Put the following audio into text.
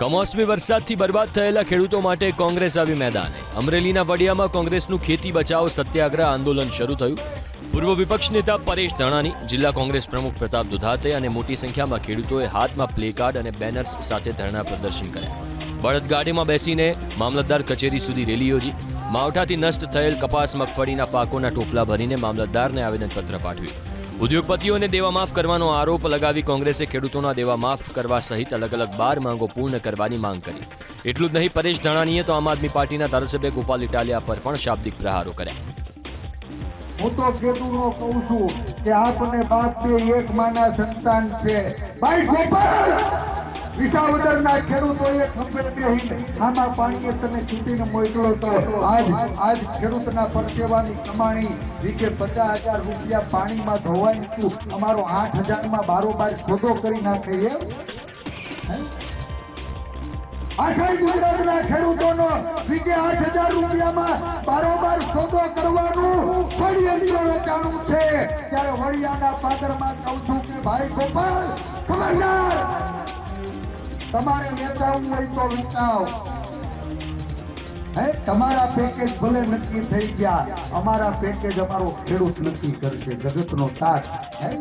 કમોસમી વરસાદથી બરબાદ થયેલા ખેડૂતો માટે કોંગ્રેસ આવી મેદાને. અમરેલીના વડિયામાં કોંગ્રેસનું ખેતી બચાવ સત્યાગ્રહ આંદોલન શરૂ થયું. પૂર્વ વિપક્ષ નેતા પરેશ ધાણાની જિલ્લા કોંગ્રેસ પ્રમુખ પ્રતાપ દુધાતે અને મોટી સંખ્યામાં ખેડૂતોએ હાથમાં પ્લેકાર્ડ અને બેનર્સ સાથે ધરણા પ્રદર્શન કર્યા. બળદગાડીમાં બેસીને મામલતદાર કચેરી સુધી રેલી યોજી. માવઠાથી નષ્ટ થયેલ કપાસ મગફળીના પાકોના ટોપલા ભરીને મામલતદારને આવેદનપત્ર પાઠવ્યું. ઉદ્યોગપતિઓને દેવા માફ કરવાનો આરોપ લગાવી કોંગ્રેસે ખેડૂતોના દેવા માફ કરવા સહિત અલગ અલગ બાર માંગો પૂર્ણ કરવાની માંગ કરી. એટલું જ નહીં, પરેશ ધાણાનીએ તો આમ આદમી પાર્ટીના ધારાસભ્ય ગોપાલ ઇટાલિયા પર પણ શાબ્દિક પ્રહારો કર્યા. હું તો ખેડૂતો કહું છું કે આપને બાપ બે એક માના સંતાન છે. ભાઈ ગોપાલ! વિસાવદરના ખેડૂતોએ ખંભે બેહીને આમાં પાણીએ તને ચૂંટીને મોકલો તો આજ આજ ખેડૂતના પરસેવાની કમાણી વીકે પચાસ હજાર રૂપિયા પાણીમાં ધોવાય તું અમારો આઠ હજારમાં બારોબાર સોદો કરી નાખે એમ? આખા ગુજરાતના ખેડૂતોનો વીકે આઠ હજાર રૂપિયામાં બારોબાર સોદો કરવાનું ષડયંત્ર રચાણું છે. ત્યારે વડિયાના પાદરમાં કહું છું કે, ભાઈ ગોપાલ ખબરદાર તમારે વેચાવવું હોય તો વેચાવ. હે, તમારા પેકેજ ભલે નક્કી થઈ ગયા, અમારા પેકેજ અમારો ખેડૂત નક્કી કરશે, જગતનો તાત. હે?